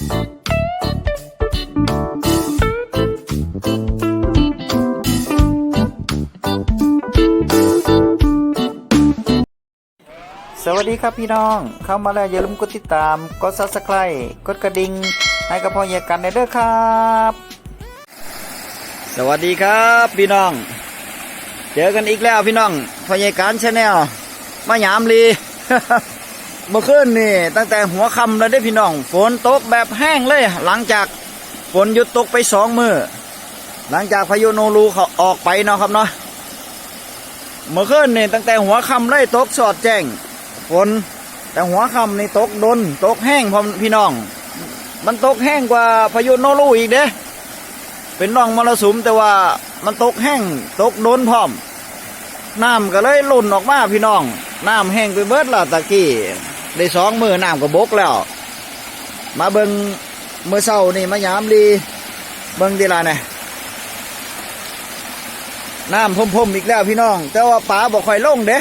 สวัสดีครับพี่น้อง เข้ามาแล้วอย่าลืมกดติดตาม กด subscribe กดกระดิ่งให้กับพ่อเยกันในเด้อครับ สวัสดีครับพี่น้อง เจอกันอีกแล้วพี่น้องพ่อเยกันชาแนลมาหยามลี เมื่อคืนนี่ตั้งแต่หัวค่ำแล้วได้พี่น้องฝนตกแบบแห้งเลย หลังจากฝนหยุดตกไปสองมือหลังจากพายุโนรูเขาออกไปเนาะครับเนาะเมื่อคืนนี่ตั้งแต่หัวค่ำเลยตกสอดแจ้งฝนแต่หัวค่ำนี่ตกดนตกแห้งพร้อมพี่น้อง มันตกแห้งกว่าพายุโนรูอีกเด้เป็นร่องมรสุมแต่ว่ามันตกแห้งตกโดนพร้อม น้ำก็เลยหล่นออกมาพี่น้อง น้ำแห้งไปเบิดและตะกี้ได้สองมือน้ำก็บกแล้ว มาเบิงเมื่อเช้านี่มายามลีเบิงดีละเนี่ยน้ำพรมๆอีกแล้วพี่น้อง แต่ว่าป๋าบอกค่อยลงเด้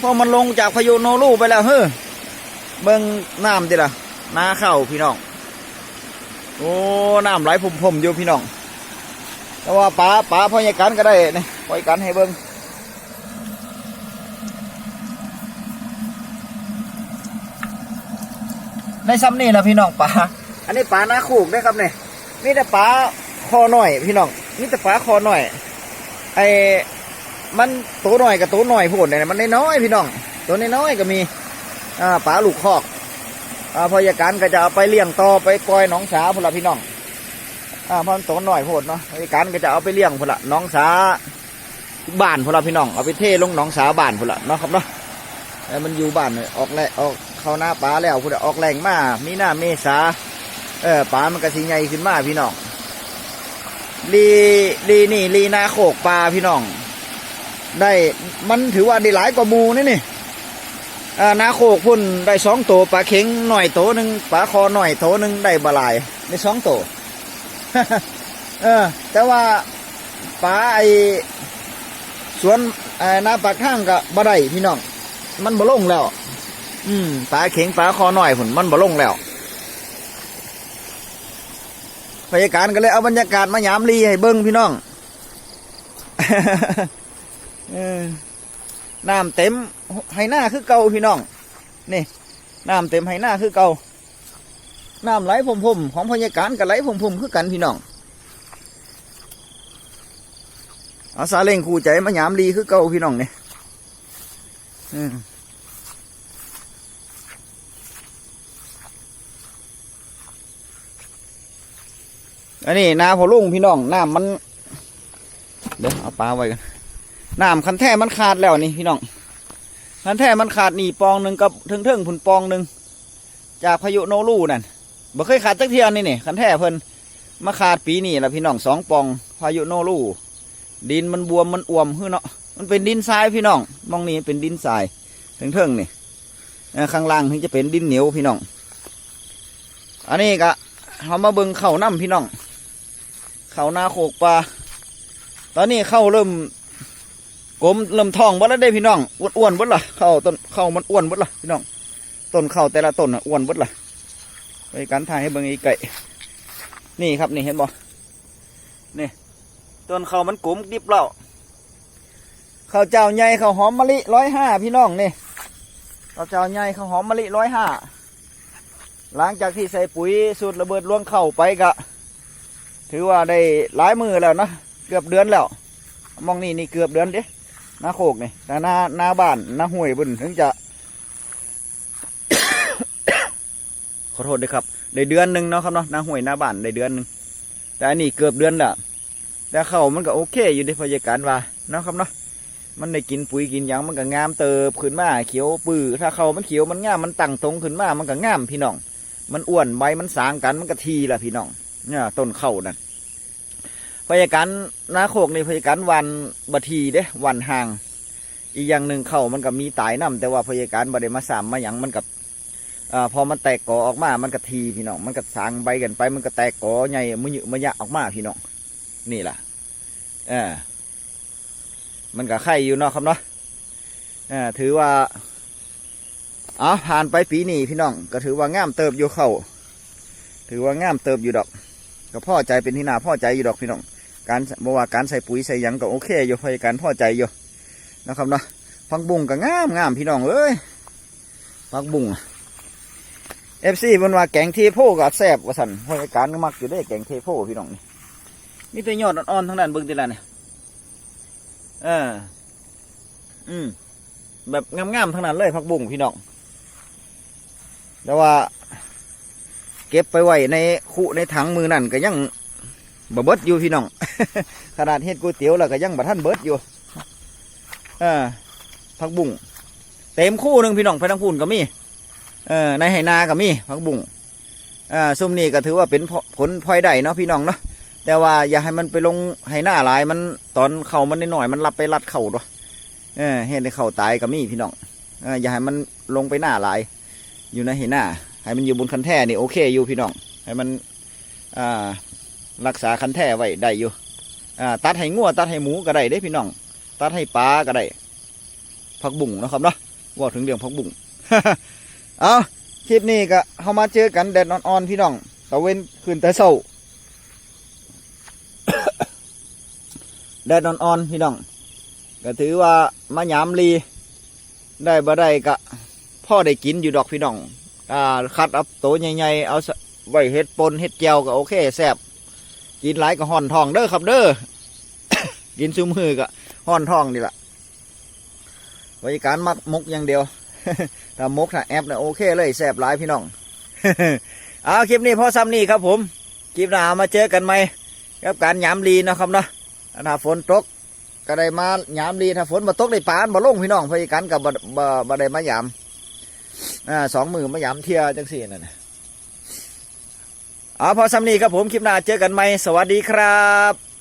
พอมันลงจากพายุโนรูไปแล้วเฮ้อเบิงน้ำดิล่ะนาเข้าพี่น้อง โอ้น้ำไหลพุ่มๆอยู่พี่น้องแต่ว่าป้าป้าพ่อใหญ่กันก็ได้นี่พ่อใหญ่กันให้เบิ่ง ในซ้ำนี่นะพี่น้องป้าอันนี้ป้าหน้าคูกได้ครับเนี่ยมีแต่ป้าคอหน่อย พี่น้องมีแต่ป้าคอหน่อย ไอ้มันตัวหน่อยกับตัวหน่อยพูดเนี่ยมันน้อยพี่น้อง ตัวน้อยก็มีอ่าปลาลูกคอกอ่าพอยาการก็จะเอาไปเลี้ยงต่อไปปล่อยน้องสาพละพี่น้องอ่าเพราะมันตัวหน่อยพูดเนาะพยาการก็จะเอาไปเลี้ยงพละน้องสาบ้านพละพี่น้องเอาไปเทลงน้องสาบ้านพละเนาะครับเนาะมันอยู่บ้านเลยออกแลออก เข้าหน้าปลาแล้วพูดออกแรงมามีหน้าเมษาเออปลามันก็สิใหญ่ขึ้นมาพี่น้องลีลีนี่ลีนาโขกปลาพี่น้อง ได้มันถือว่าได้หลายกว่ามูนี่นี่านาโคกพุ่นได้สองตัวปลาเข็งหน่อยโตหนึ่งปลาคอหน่อยโตหนึ่งได้บาลายได้สองตัวเออ แต่ว่าปลาไอสวนไอ้นาปากข้างกับบาไดพี่น้อง มันบ่ลงแล้ว อืมปลาเข็งปลาคอหน่อยพุ่นมันบ่ลงแล้วพยาการก็เลยเอาบรรยากาศมายามลีให้เบิ้งพี่น้องน้ำเต็มไห้หน้าคือเก่าพี่น้อง นี่น้ำเต็มไห้หน้าคือเก่าน้ำไหลพรมๆของพยาการกับไหลพรมๆคือกันพี่น้องอาซาเล่งคู่ใจมาหยามลีคือเก่าพี่น้องเนี่ยอืม อันนี้น้าพอลุงพี่น้องน้ำมัน เดี๋ยวเอาปลาไว้กันน้ำคันแท้มันขาดแล้วนี่พี่น้องคันแท้มันขาดหนีปองหนึ่งกับเทิงๆผุนปองหนึ่งจากพายุโนรูนั่นบ่เคยขาดจักเทียนนี่นี่คันแท้เพิ่นมาขาดปีนี่ละพี่น้องสองปอง พายุโนรูดินมันบวมมันอ่วมขึ้นเนาะมันเป็นดินทรายพี่น้องมองนี่เป็นดินทรายเทิงๆนี่เอ่ข้างล่างถึงจะเป็นดินเหนียวพี่น้อง อันนี้ก็เขามาเบิ่งเข่าน้ำพี่น้อง เขานาโขกปลาตอนนี้เข้าเริ่มกลมเริ่มท้องบดแล้วได้พี่น้องอ้วนๆบดละเข้าต้นเข้ามันอ้วนบดละพี่น้องต้นเข้าแต่ละต้นน่ะอ้วนบดละไปกันถ่ายให้เบิ่งอีไก่นี่ครับนี่เห็นบ่นี่ต้นเข้ามันกลมดิบแล้วข้าวเจ้าใหญ่ข้าวหอมมะลิร้อยห้าพี่น้องนี่ข้าวเจ้าใหญ่ข้าวหอมมะลิร้อยห้าหลังจากที่ใส่ปุ๋ยสูตรระเบิดล่วงเข้าไปกะ ถือว่าได้หลายมือแล้วนะเกือบเดือนแล้วมองนี่นี่เกือบเดือนเด้หน้าโคกนี่แต่หน้าหน้าบ้านหน้าห้วยบุญถึงจะ ขอโทษด้วยครับได้เดือนหนึ่งเนาะครับเนาะหน้าห้วยหน้าบ้านได้เดือนหนึ่งแต่อันนี้เกือบเดือนละแต่เขามันก็โอเค อยู่ในพยาการว่าเนาะครับเนาะมันได้กินปุ๋ยกินยังมันก็งามเติบขึ้นมาเขียวปื้อถ้าเขามันเขียวมันงามมันตั้งตรงขึ้นมามันก็งามพี่น้อง มันอ้วนใบมันสางกันมันก็ทีละพี่น้องเนี่ยต้นเข้านั่น พยาการนาโคกในพยาการวันบทีเด้วันห่าง อีกอย่างหนึ่งเข้ามันก็มีตายน้ำแต่ว่าพยาการบดมาสามมาอย่างมันกับอพอมันแตกกอออกมา มันก็ทีพี่น้อง มันก็สางใบกันไป มันก็แตกกอใหญ่มือหยมือยะออกมาพี่น้อง นี่แหละเออมันก็ไข่อยู่เนาะครับเนาะเออถือว่าอ๋อผ่านไปปีนี้พี่น้อง ก็ถือว่างามเติบอยู่เข้าถือว่างามเติบอยู่ดอก ก็พ่อใจเป็นที่นาพ่อใจอยู่ดอกพี่น้อง การบอกว่าการใส่ปุ๋ยใส่ยังก็โอเคอยู่พอการพอใจอยู่นะครับเนาะพักบุ้งก็งามงามพี่น้องเอ้ยพักบุ้งเอฟซีมันว่าแกงเทโพก็แซ่บว่าสันพอการก็มักอยู่ได้แกงเทโพพี่น้องนี่มีแต่ยอดอ่อนๆทั้งนั้นเบิ่งทีละเนี่ยเอออืมแบบงามๆทั้งนั้นเลยพักบุ้งพี่น้องแต่ว่า เก็บไปไว้ในคุในถังมือนั่นก็ยัง บะเบิดอยู่พี่น้อง ขนาดเฮ็ดก๋วยเตี๋ยวแล้วก็ยังบ่ทันเบิดอยู่เออผักบุ้งเต็มคู่หนึ่งพี่น้องไปทั้งพูนก็มีเออในไหนาก็มีผักบุ้งอ่าซุ่มนี่ก็ถือว่าเป็นผลพลอยได้เนาะพี่น้องเนาะแต่ว่าอย่าให้มันไปลงไหหน้าหลายมันตอนเข่ามันนหน่อยมันรับไปรัดเข่าด้วยเออเห็นในเข่าตายก็มีพี่น้องเอออย่าให้มันลงไปหน้าหลาย อยู่ในไหหน้าให้มันอยู่บนคันแท่นี่โอเคอยู่พี่น้องให้มันอ่า รักษาคันแท่ไว้ได้อยู่อ่าตัดให้งัวตัดให้หมูก็ได้เด้พี่น้อง ตัดให้ปลาก็ได้ผักบุ้งนะครับเนาะว่าถึงเรื่องผักบุ้งเอาคลิปนี้ก็เข้ามาเจอกันแดดอ่อนๆพี่น้องตะเวนขึ้นแต่เช้าแดดอ่อนๆพี่น้องก็ถือว่ามายามลีได้บ่ได้ก็พ่อได้กินอยู่ดอกพี่น้องอ่าคัดเอาโตใหญ่ๆเอาสไว้เฮ็ดปนเฮ็ดแก้วก็โอเคแซ่บ กินหลายก็ห่อนทองเด้อครับเด้อ กินซุมือก็ห่อนทองนี่แหละบริการมักมกอย่างเดียว ถ้ามกถ้าแอปเนี่ยโอเคเลยแซ่บหลายพี่น้อง เอาคลิปนี้พอซ้ำนี่ครับผม คลิปหน้ามาเจอกันไหมกับการยามลีนะครับเนาะถ้าฝนตกก็ได้มายามลีถ้าฝนมาตกได้ปานมาลงพี่น้องพยกันกับบ่บ่ได้มายามอ่าสองมือมายามเทียจังสี่นั่นะ เอาพอซ้ำนี้ครับผมคลิปหน้าเจอกันไหมสวัสดีครับ